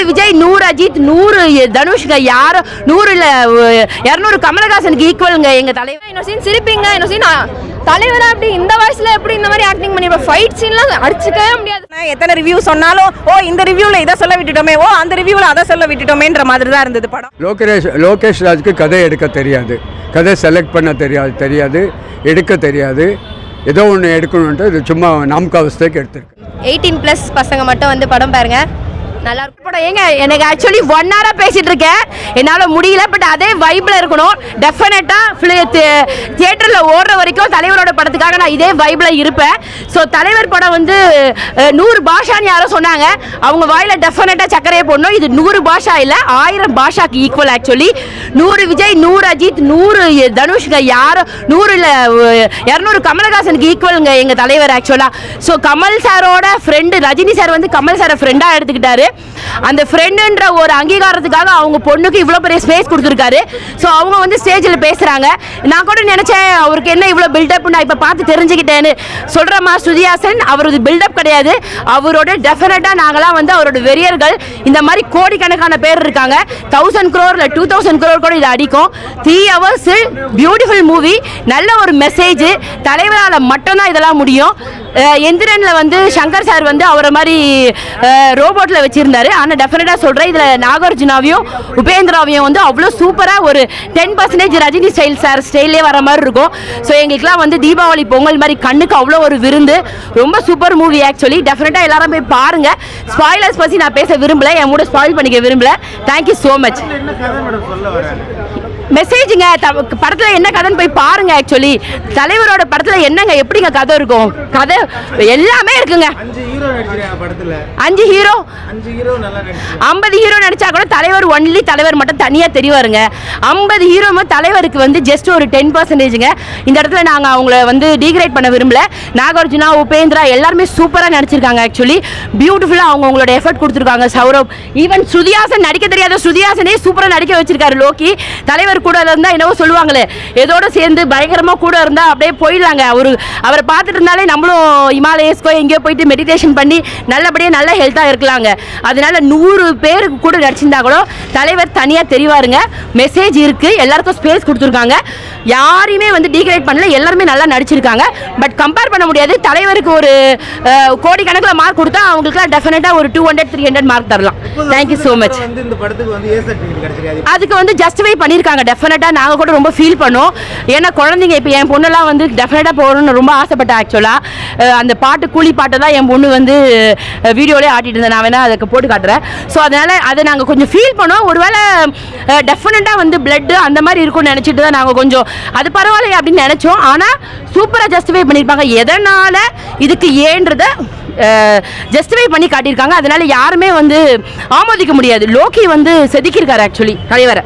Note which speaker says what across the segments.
Speaker 1: நூறு விஜய் நூறு அஜித் நூறு தனுஷ்ங்க யாரும் நூறு இல்ல இரநூறு கமலஹாசனுக்கு ஈக்குவலுங்க எங்க தலைவர்
Speaker 2: இன்னொரு சீன் சிரிப்பீங்க இன்னொரு சீன் தலைவரா அப்படி இந்த வயசுல எப்படி இந்த மாதிரி ஆக்டிங் பண்ணி ஃபைட் சீன்லாம் அடிச்சுக்கவே முடியாது.
Speaker 3: நான் எத்தனை ரிவ்யூ சொன்னாலும் ஓ இந்த ரிவ்யூல இதை சொல்ல விட்டுட்டோமே ஓ அந்த ரிவ்யூல அதை சொல்ல விட்டுட்டோமேன்ற மாதிரி தான் இருந்தது படம்.
Speaker 4: லோகேஷ் லோகேஷ் ராஜுக்கு கதை எடுக்க தெரியாது. கதை செலக்ட் பண்ண தெரியாது தெரியாது எடுக்க தெரியாது. ஏதோ ஒன்று எடுக்கணுன்ட்டு இது சும்மா நாமக்காவஸ்தைக்கு எடுத்திருக்கு.
Speaker 2: எயிட்டீன் ப்ளஸ் பசங்க மட்டும் வந்து படம் பாருங்க. நல்லா இருக்கும்.
Speaker 1: படம் ஏங்க எனக்கு ஆக்சுவலி ஒன் ஹவராக பேசிகிட்டு இருக்கேன். என்னால் முடியல பட் அதே வைப்பில் இருக்கணும். டெஃபினட்டாக தியேட்டரில் ஓடுற வரைக்கும் தலைவரோட படத்துக்காக நான் இதே வைப்பில் இருப்பேன். ஸோ தலைவர் படம் வந்து நூறு பாஷான்னு யாரோ சொன்னாங்க. அவங்க வாயில் டெஃபினட்டாக சக்கரையை போடணும். இது நூறு பாஷா இல்லை ஆயிரம் பாஷாக்கு ஈக்குவல் ஆக்சுவலி நூறு விஜய் நூறு அஜித் நூறு தனுஷ்ங்க யாரும் நூறு இல்லை இரநூறு கமலஹாசனுக்கு ஈக்குவலுங்க எங்கள் தலைவர் ஆக்சுவலாக ஸோ கமல் சாரோட ஃப்ரெண்டு ரஜினி சார் வந்து கமல் சாரை ஃப்ரெண்டாக எடுத்துக்கிட்டாரு. அந்த ஃப்ரெண்டுன்ற ஒரு அங்கீகாரத்துக்காக அவங்க பொண்ணுக்கு இவ்வளோ பெரிய ஸ்பேஸ் கொடுத்துருக்காரு. ஸோ அவங்க வந்து ஸ்டேஜில் பேசுகிறாங்க நான் கூட நினச்சேன் அவருக்கு என்ன இவ்வளோ பில்டப் நான் இப்போ பார்த்து தெரிஞ்சுக்கிட்டேன்னு சொல்கிறமா சுதியாசன் அவரது பில்டப் கிடையாது. அவரோட டெஃபினட்டாக நாங்களாம் வந்து அவரோட வெறியர்கள் இந்த மாதிரி கோடிக்கணக்கான பேர் இருக்காங்க. தௌசண்ட் க்ரோர் இல்லை டூ தௌசண்ட் க்ரோர் கூட இது அடிக்கும். த்ரீ ஹவர்ஸ் பியூட்டிஃபுல் மூவி நல்ல ஒரு மெசேஜ் தலைவரால் மட்டும்தான் இதெல்லாம் முடியும். எந்திரனில் வந்து சங்கர் சார் வந்து அவரை மாதிரி ரோபோட்டில் வச்சு வச்சிருந்தாரு ஆனால் டெஃபினட்டாக சொல்கிறேன் இதில் நாகார்ஜுனாவையும் உபேந்திராவையும் வந்து அவ்வளோ சூப்பராக ஒரு ten percentage Rajini style sir ஸ்டைல்லே வர மாதிரி இருக்கும். ஸோ எங்களுக்குலாம் வந்து தீபாவளி பொங்கல் மாதிரி கண்ணுக்கு அவ்வளோ ஒரு விருந்து. ரொம்ப சூப்பர் மூவி ஆக்சுவலி டெஃபினட்டாக எல்லாரும் போய் பாருங்கள் ஸ்பாய்லர்ஸ் பற்றி நான் பேச விரும்பல என் கூட ஸ்பாயில் பண்ணிக்க விரும்பல. தேங்க்யூ ஸோ மச் மெசேஜுங்க படத்தில் என்ன கதைன்னு போய் பாருங்க ஆக்சுவலி தலைவரோட படத்தில் என்னங்க எப்படிங்க கதை இருக்கும்? கதை எல்லாமே இருக்குங்க.
Speaker 5: அஞ்சு ஹீரோ
Speaker 1: ஹீரோ
Speaker 5: ஹீரோ
Speaker 1: ஐம்பது ஹீரோ நடிச்சா கூட தலைவர் ஒன்லி தலைவர் மட்டும் தனியாக தெரிவாருங்க. ஐம்பது ஹீரோவும் தலைவருக்கு வந்து ஜஸ்ட் ஒரு டென் பர்சன்டேஜுங்க இந்த இடத்துல நாங்கள் அவங்கள வந்து டீக்ரேட் பண்ண விரும்பல. நாகார்ஜுனா உபேந்திரா எல்லாருமே சூப்பராக நடிச்சிருக்காங்க ஆக்சுவலி பியூட்டிஃபுல்லாக அவங்க அவங்களோட எஃபர்ட் கொடுத்துருக்காங்க சௌரவ். ஈவன் ஸ்ருதிஹாசன் நடிக்க தெரியாத ஸ்ருதிஹாசனே சூப்பராக நடிக்க வச்சிருக்காரு லோக்கி. தலைவர் கூட இருந்தால் என்னவோ சொல்லுவாங்களே. இதோட சேர்ந்து பயங்கரமாக கூட இருந்தால் அப்படியே போயிடலாங்க. அவரு அவரை பார்த்துட்டு இருந்தாலே நம்மளும் இமாலயஸ்க்கோ எங்கேயோ போயிட்டு மெடிடேஷன் பண்ணி நல்லபடியாக நல்ல ஹெல்த்தாக இருக்கலாங்க. அதனால நூறு பேருக்கு கூட நடிச்சிருந்தா கூட தலைவர் தனியாக தெரிவாருங்க. மெசேஜ் இருக்குது எல்லாருக்கும் ஸ்பேஸ் கொடுத்துருக்காங்க. யாரையுமே வந்து டீக்ரேட் பண்ணல. எல்லாருமே நல்லா நடிச்சிருக்காங்க. பட் கம்பேர் பண்ண முடியாது. தலைவருக்கு ஒரு கோடிக்கணக்கில் மார்க் கொடுத்தா அவங்களுக்குலாம் டெஃபினட்டாக ஒரு two hundred three hundred mark தரலாம். தேங்க்யூ ஸோ மச் அதுக்கு வந்து ஜஸ்டிஃபை பண்ணியிருக்காங்க டெஃபினட்டாக நாங்கள் கூட ரொம்ப ஃபீல் பண்ணோம். ஏன்னா குழந்தைங்க இப்போ என் பொண்ணெல்லாம் வந்து டெஃபினட்டாக போகணும்னு ரொம்ப ஆசைப்பட்டேன் ஆக்சுவலாக அந்த பாட்டு கூலி பாட்டை தான் என் பொண்ணு வந்து வீடியோலேயே ஆட்டிட்டு இருந்தேன் நான் வேணால் அதுக்கு போட்டு காட்டுறேன். ஸோ அதனால் அதை நாங்கள் கொஞ்சம் ஃபீல் பண்ணோம். ஒருவேளை டெஃபினட்டாக வந்து பிளட்டு அந்த மாதிரி இருக்கும்னு நினச்சிட்டு தான் நாங்கள் கொஞ்சம் அது பரவாயில்லையே அப்படின்னு நினச்சோம். ஆனால் சூப்பராக ஜஸ்டிஃபை பண்ணியிருப்பாங்க. எதனால் இதுக்கு ஏன்றதை ஜஸ்டிஃபை பண்ணி காட்டியிருக்காங்க. அதனால யாருமே வந்து ஆமோதிக்க முடியாது. லோகி வந்து செதுக்கியிருக்காரு ஆக்சுவலி தலைவரை.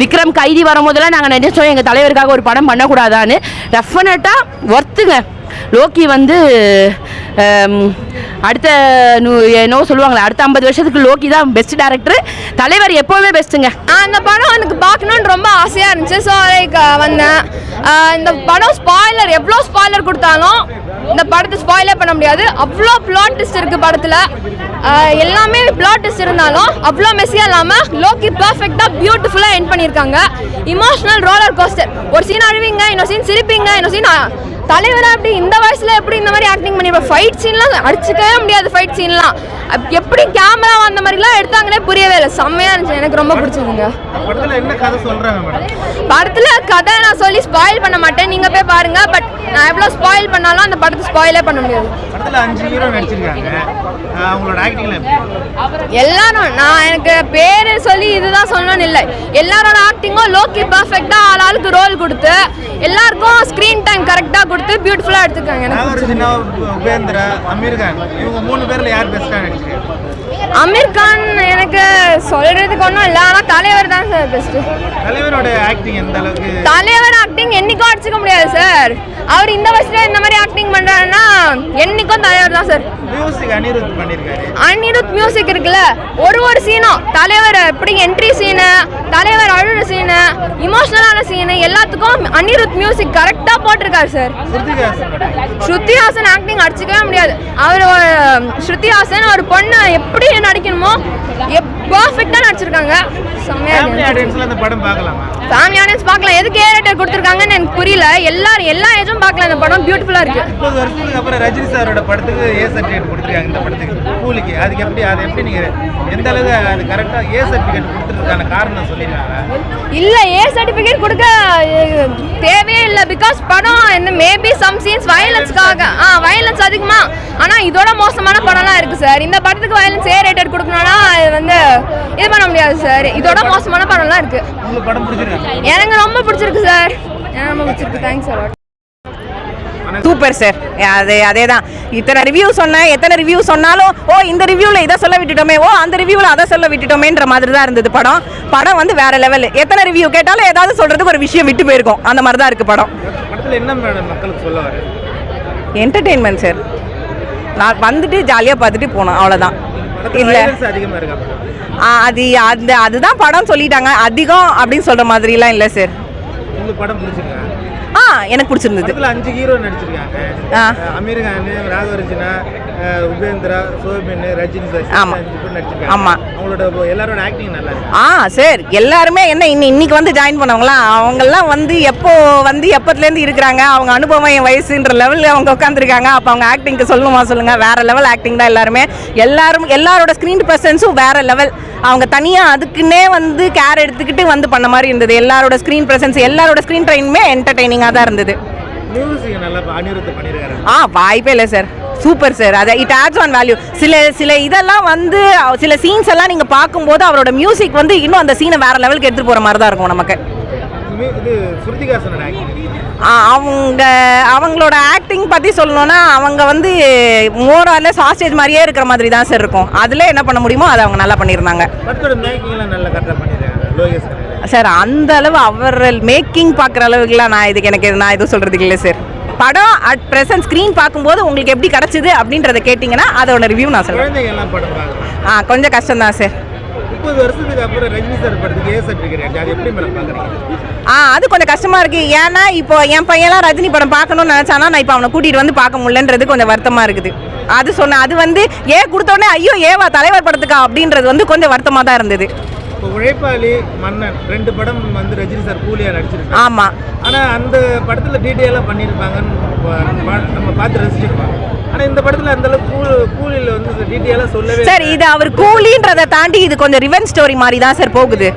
Speaker 1: விக்ரம் கைதி வரும்போதெல்லாம் நாங்கள் நினைச்சோம் எங்கள் தலைவருக்காக ஒரு படம் பண்ணக்கூடாதான்னு. டெஃபினட்டாக ஒர்த்துங்க லோக்கி வந்து அடுத்த நூ- என்னவோ சொல்லுவாங்களே அடுத்த ஐம்பது வருஷத்துக்கு லோக்கி தான் பெஸ்ட் டேரக்டர் தலைவர் எப்போவுமே பெஸ்ட்டுங்க
Speaker 2: அந்த படம் எனக்கு பார்க்கணுன்னு ரொம்ப ஆசையாக இருந்துச்சு. ஸோ லைக் வந்தேன். இந்த படம் ஸ்பாய்லர் எவ்வளோ ஸ்பாய்லர் கொடுத்தாலும் இந்த படத்தை ஸ்பாயிலே பண்ண முடியாது. அவ்வளோ பிளாட் ட்விஸ்ட் இருக்குது படத்தில். எல்லாமே பிளாட் ட்விஸ்ட் இருந்தாலும் அவ்வளோ மெஸ்ஸியாக இல்லாமல் லோக்கி பர்ஃபெக்டாக பியூட்டிஃபுல்லாக என் பண்ணியிருக்காங்க. இமோஷனல் ரோலர் கோஸ்டர் ஒரு சீன் அழுவீங்க இன்னொரு சீன் சிரிப்பீங்க இன்னொரு சீன் தலைவரா அப்படி இந்த வயசுல எப்படி இந்த மாதிரி ஆக்டிங் பண்ணி ஃபைட் சீன்லாம் அடிச்சுக்கவே முடியாது ஃபைட் சீன்லாம் எப்படி கேமரா அந்த மாதிரிலாம் எடுத்தாங்கன்னே புரியவே இல்லை. செம்மையா இருந்துச்சு. எனக்கு ரொம்ப பிடிச்சதுங்க.
Speaker 5: படத்துல கதை
Speaker 2: நான் சொல்லி ஸ்பாயில் பண்ண மாட்டேன். பாருங்க பட் நான் எவ்வளவு ஸ்பாயில் பண்ணாலும் அந்த படத்தை ஸ்பாயிலே பண்ண முடியாது.
Speaker 5: படத்துல அஞ்சு ஹீரோ நடிச்சிருக்காங்க. அவங்களோட ஆக்டிங்ல
Speaker 2: எல்லாரும் நான் எனக்கு பேரு சொல்லி இதுதான் சொல்லணும்னு இல்லை. எல்லாரோட ஆக்டிங்கும் லோக்கி பர்ஃபெக்டா ஆள் ஆளுக்கு ரோல் கொடுத்து எல்லாருக்கும் ஸ்க்ரீன் டைம் கரெக்டாக கொடுத்து பியூட்டிஃபுல்லாக எடுத்துருக்காங்க எனக்கு
Speaker 5: நாகார்ஜுனா உபேந்திரா அமீர் கான். இவங்க மூணு பேர்ல யார் பெஸ்டா நடிச்சிருக்காங்க?
Speaker 2: அமீர் கான் சொல்றதுக்கு ஒன்றும் இல்லை ஆனால் தலைவர் தான் சார் பெஸ்ட்டு
Speaker 5: தலைவரோட ஆக்டிங் எந்த அளவுக்கு?
Speaker 2: தலைவர் ஆக்டிங் என்னைக்கும் அடிச்சுக்க முடியாது சார் அவர் இந்த வயசுல இந்த மாதிரி ஆக்டிங் பண்றாருன்னா என்னைக்கும் தலைவர் தான் சார்
Speaker 5: மியூசிக் அனிருத் பண்ணிருக்காரு.
Speaker 2: அனிருத் மியூசிக் இருக்குல்ல ஒரு ஒரு சீனும் தலைவர் எப்படி என்ட்ரி சீனு தலைவர் அழுற சீனு இமோஷனலான சீனு எல்லாத்துக்கும் அனிருத் மியூசிக் கரெக்டாக போட்டிருக்காரு சார் ஸ்ருதிஹாசன் ஆக்டிங் அடிச்சுக்கவே முடியாது. அவர் ஸ்ருதிஹாசன் ஒரு பொண்ணை எப்படி நடிக்கணுமோ பர்ஃபெக்டாக நடிச்சிருக்காங்க. செம்மையா
Speaker 5: ஃபேமிலி
Speaker 2: இருக்கு.
Speaker 5: ஆடியன்ஸ்ல அந்த படம் பார்க்கலாமா?
Speaker 2: ஃபேமிலி ஆடியன்ஸ் பார்க்கலாம் எதுக்கு ஏ ரேட்டர் கொடுத்துருக்காங்கன்னு எனக்கு புரியல. எல்லாரும் எல்லா ஏஜும் பார்க்கலாம் இந்த படம் பியூட்டிஃபுல்லாக இருக்கு.
Speaker 5: முப்பது வருஷத்துக்கு அப்புறம் ரஜினி சாரோட படத்துக்கு ஏ சர்டிஃபிகேட் கொடுத்துருக்காங்க இந்த படத்துக்கு. கூலிக்கு. அதுக்கு எப்படி அது எப்படி நீங்க எந்த அளவுக்கு அது கரெக்டா ஏ சர்டிஃபிகேட் கொடுத்துருக்கான காரணம் சொல்லிருக்காங்க?
Speaker 2: இல்ல ஏ சர்டிபிகேட் கொடுக்க தேவையே இல்ல. பிகாஸ் படம் என்ன மேபி சம் சீன்ஸ் வயலன்ஸ்க்காக ஆ வயலன்ஸ் அதிகமா. ஆனா இதோட மோசமான படம்லாம் இருக்கு சார் இந்த படத்துக்கு வயலன்ஸ் ஏ ரேட்டட் கொடுக்கணும்னா அது வந்து இது பண்ண முடியாது சார் இதோட மோசமான படம்லாம் இருக்கு.
Speaker 5: உங்களுக்கு படம் பிடிச்சிருக்காங்க
Speaker 2: எனக்கு ரொம்ப பிடிச்சிருக்கு சார் எனக்கு ரொம்ப பிடிச்சிருக்கு. தேங்க்ஸ் சார்
Speaker 3: சூப்பர் சார் அது அதே தான் இத்தனை ரிவ்யூ சொன்னேன். எத்தனை ரிவ்யூ சொன்னாலும் ஓ இந்த ரிவ்யூவில் இதை சொல்ல விட்டுட்டோமே. ஓ அந்த ரிவ்யூவில் அதை சொல்ல விட்டுட்டோமேன்ற மாதிரி தான் இருந்தது படம். படம் வந்து வேற லெவல் எத்தனை ரிவ்யூ கேட்டாலும் ஏதாவது சொல்றதுக்கு ஒரு விஷயம் விட்டு போயிருக்கும். அந்த மாதிரி தான் இருக்கு படம்.
Speaker 5: படத்துல என்ன மேடம் மக்களுக்கு சொல்ல வர?
Speaker 3: என்டர்டெயின்மெண்ட் சார் நான் வந்துட்டு ஜாலியாக பார்த்துட்டு போனோம். அவ்வளோதான் இல்லை.
Speaker 5: அதிகமா இருக்கா? படம்
Speaker 3: அது அந்த அதுதான் படம் சொல்லிட்டாங்க. அதிகம் அப்படின்னு சொல்கிற மாதிரிலாம் இல்லை சார்
Speaker 5: உங்களுக்கு படம் பிடிச்சிருக்கா?
Speaker 3: ஆ எனக்கு பிடிச்சிருந்தது.
Speaker 5: அஞ்சு ஹீரோ நடிச்சிருக்காங்க. அமீர் கான் ராகவர்ஜினா உபேந்திரா சோபின் ரஜினி சார்
Speaker 3: ஆமா.
Speaker 5: அஞ்சு பேர் நடிச்சிருக்காங்க.
Speaker 3: ஆமா.
Speaker 5: அவங்களோட எல்லாரோட ஆக்டிங் நல்லா இருக்கு.
Speaker 3: ஆ சார். எல்லாருமே என்ன இன்னி இன்னைக்கு வந்து ஜாயின் பண்ணவங்களாம் அவங்கெல்லாம் வந்து எப்போ வந்து எப்பத்துலேருந்து இருக்கிறாங்க? அவங்க அனுபவம் என் வயசுன்ற லெவலில் அவங்க உட்காந்துருக்காங்க அப்போ அவங்க ஆக்டிங்க்கு சொல்லுமா சொல்லுங்க. வேற லெவல் ஆக்டிங் தான் எல்லாருமே. எல்லாரும் எல்லாரோட ஸ்க்ரீன் ப்ரெசன்ஸும் வேற லெவல் அவங்க தனியாக அதுக்குன்னே வந்து கேர் எடுத்துக்கிட்டு வந்து பண்ண மாதிரி இருந்தது. எல்லாரோட ஸ்க்ரீன் ப்ரெசன்ஸ் எல்லாரோட ஸ்க்ரீன் ட்ரெயினுமே என்டர்டெய்னிங்காக தான் இருந்தது. ஆ வாய்ப்பே இல்லை சார் சூப்பர் சார் அது இட் ஆட்ஸ் ஆன் வேல்யூ சில சில இதெல்லாம் வந்து சில சீன்ஸ் எல்லாம் நீங்கள் பார்க்கும்போது அவரோட மியூசிக் வந்து இன்னும் அந்த சீனை வேற லெவலுக்கு எடுத்துகிட்டு போகிற மாதிரி தான் இருக்கும் நமக்கு. அவங்க அவங்களோட ஆக்டிங் பற்றி சொல்லணும்னா அவங்க வந்து மோரால சாஸ்டேஜ் மாதிரியே இருக்கிற மாதிரி தான் சார் இருக்கும். அதில் என்ன பண்ண முடியுமோ அதை அவங்க நல்லா பண்ணியிருந்தாங்க. சார் அந்த அளவு அவர் மேக்கிங் பார்க்குற அளவுக்குலாம் நான் இதுக்கு எனக்கு நான் எதுவும் சொல்கிறதுக்கு இல்லை சார். படம் அட் ப்ரெசன்ட் ஸ்க்ரீன் பார்க்கும்போது உங்களுக்கு எப்படி கிடச்சிது அப்படின்றத கேட்டிங்கன்னா அதோட ரிவ்யூ நான் சொல்கிறேன் ஆ கொஞ்சம் கஷ்டம் தான் சார்.
Speaker 5: முப்பது வருஷத்துக்கு அப்புறம் ரஜினி சார் படத்துக்கு ஏ சர்டிஃபிகேட் அது எப்படி மேடம் பார்க்குறீங்க?
Speaker 3: ஆ அது கொஞ்சம் கஷ்டமா இருக்கு. ஏன்னா இப்போ என் பையன்லாம் ரஜினி படம் பார்க்கணும்னு நினைச்சானா நான் இப்போ அவனை கூட்டிட்டு வந்து பார்க்க முடியலன்றது கொஞ்சம் வருத்தமா இருக்குது. அது சொன்ன அது வந்து ஏ கொடுத்தோடனே ஐயோ ஏவா தலைவர் படத்துக்கா அப்படின்றது வந்து கொஞ்சம் வருத்தமா தான் இருந்தது.
Speaker 5: இப்போ உழைப்பாளி மன்னன் ரெண்டு படம் வந்து ரஜினி சார் கூலியா நடிச்சிருக்காங்க
Speaker 3: ஆமா.
Speaker 5: ஆனா அந்த படத்துல டீட்டெயிலாக பண்ணியிருப்பாங்கன்னு நம்ம பார்த்து ரசிச்சிருப்பாங்க ஆனா இந்த படத்துல அந்த அளவுக்கு கூலியில் வந்து டீட்டெயிலாக சொல்லவே
Speaker 3: சார். இது அவர் கூலின்றதை தாண்டி இது கொஞ்சம் ரிவென் ஸ்டோரி மாதிரி தான் சார் போகுது.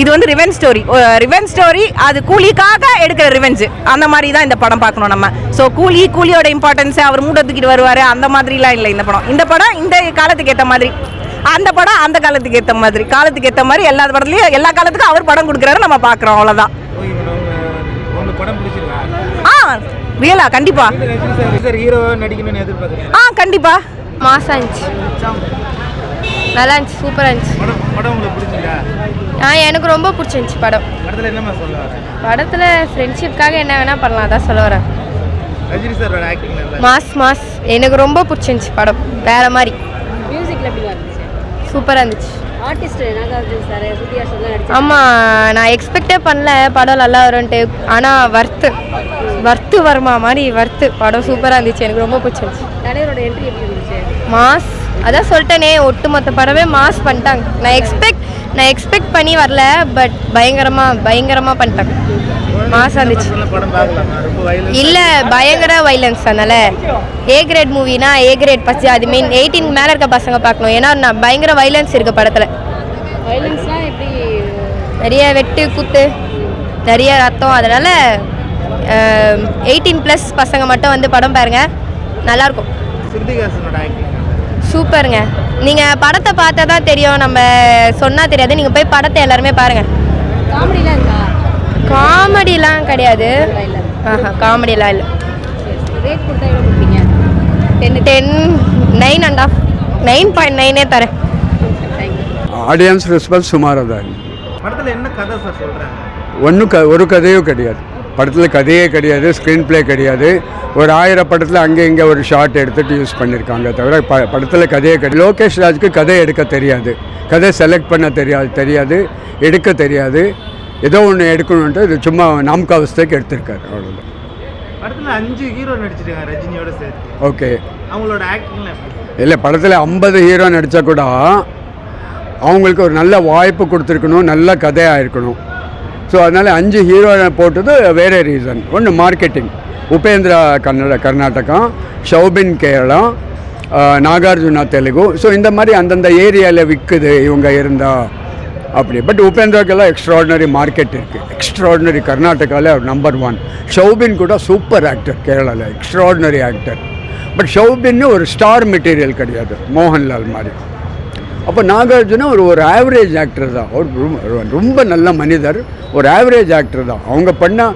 Speaker 3: இது வந்து ரிவென் ஸ்டோரி ரிவென் ஸ்டோரி அது கூலிக்காக எடுக்கிற ரிவெஞ்ச் அந்த மாதிரி தான் இந்த படம் பார்க்கணும் நம்ம. ஸோ கூலி கூலியோட இம்பார்ட்டன்ஸ் அவர் மூட்டை தூக்கிட்டு வருவார் அந்த மாதிரிலாம் இல்லை இந்த படம். இந்த படம் இந்த காலத்துக்கு ஏற்ற மாதிரி. அந்த படம் அந்த காலத்துக்கு ஏற்ற மாதிரி காலத்துக்கு ஏற்ற மாதிரி எல்லா படத்துலையும் எல்லா காலத்துக்கும் அவர் படம் கொடுக்குறாரு நம்ம பார்க்குறோம் அவ்வளோதான் ஆ ரியலா கண்டிப்பா.
Speaker 5: ஹீரோ நடிக்கணும்னு
Speaker 3: ஆ கண்டிப்பா.
Speaker 2: மாசா இருந்துச்சு நல்லா இருந்துச்சு சூப்பராக இருந்துச்சு
Speaker 5: படம் படம் உங்களுக்கு பிடிச்சிருக்கா?
Speaker 2: ஆ எனக்கு ரொம்ப பிடிச்சிருந்துச்சு படம்.
Speaker 5: படத்துல என்னமா சொல்ல
Speaker 2: படத்தில் ஃப்ரெண்ட்ஷிப்காக என்ன வேணால் பண்ணலாம் அதான் சொல்ல வரேன்.
Speaker 5: ரஜினி சாரோட ஆக்டிங்
Speaker 2: மாஸ் மாஸ். எனக்கு ரொம்ப பிடிச்சிருந்துச்சு படம் வேற மாதிரி.
Speaker 6: மியூசிக்ல எப்படி
Speaker 2: சூப்பராக இருந்துச்சு.
Speaker 6: ஆர்டிஸ்ட் நாகார்ஜுன் சார் சுதியா சார் நடிச்சு
Speaker 2: ஆமாம் நான் எக்ஸ்பெக்டே பண்ணல படம் நல்லா வரும்ன்ட்டு. ஆனால் வர்த்து வர்த்து வருமா மாதிரி வர்த்து படம் சூப்பராக இருந்துச்சு எனக்கு ரொம்ப பிடிச்சிருந்துச்சு.
Speaker 6: தலைவரோட என்ட்ரி எப்படி இருந்துச்சு?
Speaker 2: மாஸ் அதான் சொல்லிட்டேனே ஒட்டுமொத்த படமே மாஸ் பண்ணிட்டாங்க. நான் எக்ஸ்பெக்ட் நான் எக்ஸ்பெக்ட் பண்ணி வரல பட் பயங்கரமாக பயங்கரமாக பண்ணிட்டாங்க மாஸ் இருந்துச்சு இல்ல பயங்கர வைலன்ஸ் அதனால. ஏ கிரேட் மூவினா ஏ கிரேட் பச்சு அது மீன் எயிட்டீன் மேல இருக்க பசங்க பார்க்கணும். ஏன்னா நான் பயங்கர வைலன்ஸ் இருக்கு படத்துல. நிறைய வெட்டு குத்து நிறைய ரத்தம். அதனால எயிட்டீன் ப்ளஸ் பசங்க மட்டும் வந்து படம் பாருங்க. நல்லா இருக்கும்.
Speaker 5: ஸ்ருதிகாசனோட ஆக்டிங்
Speaker 2: சூப்பருங்க. நீங்க படத்தை பார்த்தா தான் தெரியும். நம்ம சொன்னா தெரியாது. நீங்க போய் படத்தை எல்லாருமே பாருங்க.
Speaker 6: காமெடிலாம் இருக்கா?
Speaker 2: காமெடிலாம் கிடையாது. ஆஹா காமெடிலாம் இல்லை.
Speaker 6: ரேட் கொடுத்தா எவ்வளோ கொடுப்பீங்க? டென்னு
Speaker 2: ten nine and half nine point நைனே தரேன்.
Speaker 4: ஆடியன்ஸ் ரெஸ்பான்ஸ் சுமாராக தான்
Speaker 5: படத்துல என்ன கதை சார் சொல்றாங்க?
Speaker 4: ஒன்றும் க ஒரு கதையும் கிடையாது. படத்தில் கதையே கிடையாது ஸ்க்ரீன் ப்ளே கிடையாது. ஒரு ஆயிரம் படத்தில் அங்கே இங்கே ஒரு ஷார்ட் எடுத்துகிட்டு யூஸ் பண்ணியிருக்காங்க தவிர ப படத்தில் கதையே கிடையாது. லோகேஷ் ராஜுக்கு கதை எடுக்க தெரியாது. கதை செலக்ட் பண்ண தெரியாது தெரியாது எடுக்க தெரியாது. ஏதோ ஒன்று எடுக்கணுன்ட்டு இது சும்மா நாம்காவஸ்தைக்கு எடுத்திருக்காரு அவ்வளோதான்
Speaker 5: படத்துல அஞ்சு ஹீரோ நடிச்சிருக்காங்க ரஜினியோட சேர்த்து.
Speaker 4: ஓகே.
Speaker 5: அவங்களோட ஆக்டிங்லாம்
Speaker 4: இல்லை படத்தில் ஐம்பது ஹீரோ நடித்தா கூட அவங்களுக்கு ஒரு நல்ல வாய்ப்பு கொடுத்துருக்கணும் நல்ல கதையாக இருக்கணும். ஸோ அதனால் அஞ்சு ஹீரோனை போட்டது வேறு ரீசன் ஒன்று மார்க்கெட்டிங் உபேந்திரா கன்னட கர்நாடகா ஷௌபின் கேரளா நாகார்ஜுனா தெலுங்கு. ஸோ இந்த மாதிரி அந்தந்த ஏரியாவில் விற்குது இவங்க இருந்தால் அப்படி. பட் உபேந்திராக்கெல்லாம் எக்ஸ்ட்ராடினரி மார்க்கெட் இருக்குது எக்ஸ்ட்ராடினரி கர்நாடகாவில் நம்பர் ஒன் ஷௌபின் கூட சூப்பர் ஆக்டர் கேரளாவில் எக்ஸ்ட்ராடினரி ஆக்டர் பட் ஷௌபின்னு ஒரு ஸ்டார் மெட்டீரியல் கிடையாது. மோகன்லால் மாதிரி. அப்போ நாகார்ஜுனா ஒரு ஒரு ஆவரேஜ் ஆக்டர் தான். ஒரு ரொம்ப- ரொம்ப நல்ல மனிதர். ஒரு ஆவரேஜ் ஆக்டர் தான். அவங்க பண்ண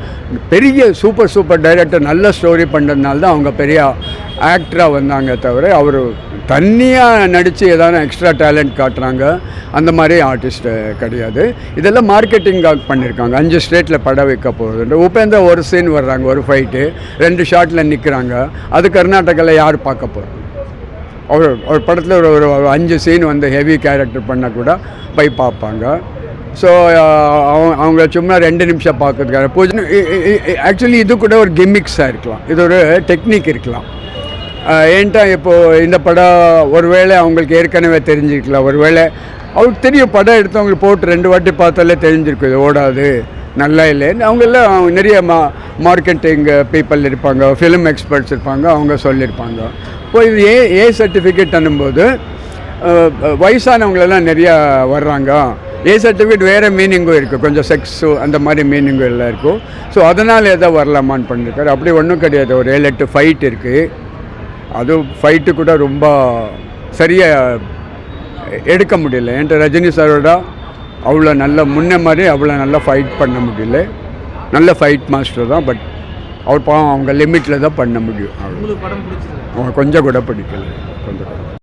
Speaker 4: பெரிய சூப்பர் சூப்பர் டைரக்டர் நல்ல ஸ்டோரி பண்ணுறதுனால தான் அவங்க பெரிய ஆக்டராக வந்தாங்க தவிர அவர் தனியாக நடித்து ஏதாவது எக்ஸ்ட்ரா டேலண்ட் காட்டுறாங்க. அந்த மாதிரி ஆர்டிஸ்ட்டு கிடையாது. இதெல்லாம் மார்க்கெட்டிங்காக பண்ணியிருக்காங்க அஞ்சு ஸ்டேட்டில் படம் வைக்க போகுதுன்ற. உபேந்தா ஒரு சீன் வர்றாங்க ஒரு ஃபைட்டு ரெண்டு ஷாட்டில் நிற்கிறாங்க அது கர்நாடகாவில் யார் பார்க்க போகிறோம் அவர் ஒரு படத்தில் ஒரு ஒரு அஞ்சு சீன் வந்து ஹெவி கேரக்டர் பண்ணால் கூட போய் பார்ப்பாங்க. ஸோ அவங்க அவங்க சும்மா ரெண்டு நிமிஷம் பார்க்கறதுக்காக. பூஜை ஆக்சுவலி இது கூட ஒரு கிம்மிக்ஸாக இருக்கலாம். இது ஒரு டெக்னிக் இருக்கலாம். ஏன்ட்டா இப்போது இந்த படம் ஒருவேளை அவங்களுக்கு ஏற்கனவே தெரிஞ்சிருக்கலாம். ஒருவேளை அவருக்கு தெரியும் படம் எடுத்தவங்களுக்கு போட்டு ரெண்டு வாட்டி பார்த்தாலே தெரிஞ்சிருக்கு இது ஓடாது நல்லா இல்லைன்னு. அவங்கெல்லாம் நிறைய மா மார்க்கெட்டிங் பீப்புள் இருப்பாங்க ஃபிலிம் எக்ஸ்பர்ட்ஸ் இருப்பாங்க அவங்க சொல்லியிருப்பாங்க. இப்போ இது ஏ ஏ சர்டிஃபிகேட் அனும்போது வயசானவங்களெல்லாம் நிறையா வர்றாங்க. ஏ சர்டிஃபிகேட் வேறு மீனிங்கும் இருக்குது கொஞ்சம் செக்ஸு அந்த மாதிரி மீனிங்கும் எல்லாம் இருக்கும். ஸோ அதனால் எதோ வரலாமான்னு பண்ணியிருக்காரு அப்படி ஒன்றும் கிடையாது. ஒரு ஏழு எட்டு ஃபைட் இருக்குது அது ஃபைட்டு கூட ரொம்ப சரியாக எடுக்க முடியல. என்கிட்ட ரஜினி சாரோட அவ்வளோ நல்ல முன்ன மாதிரி அவ்வளோ நல்லா ஃபைட் பண்ண முடியல. நல்ல ஃபைட் மாஸ்டர் தான். பட் அவர் பாவம் அவங்க லிமிட்டில் தான் பண்ண முடியும். அவ்வளோ கொஞ்சம் கூட பிடிக்கல. கொஞ்சம் கூட.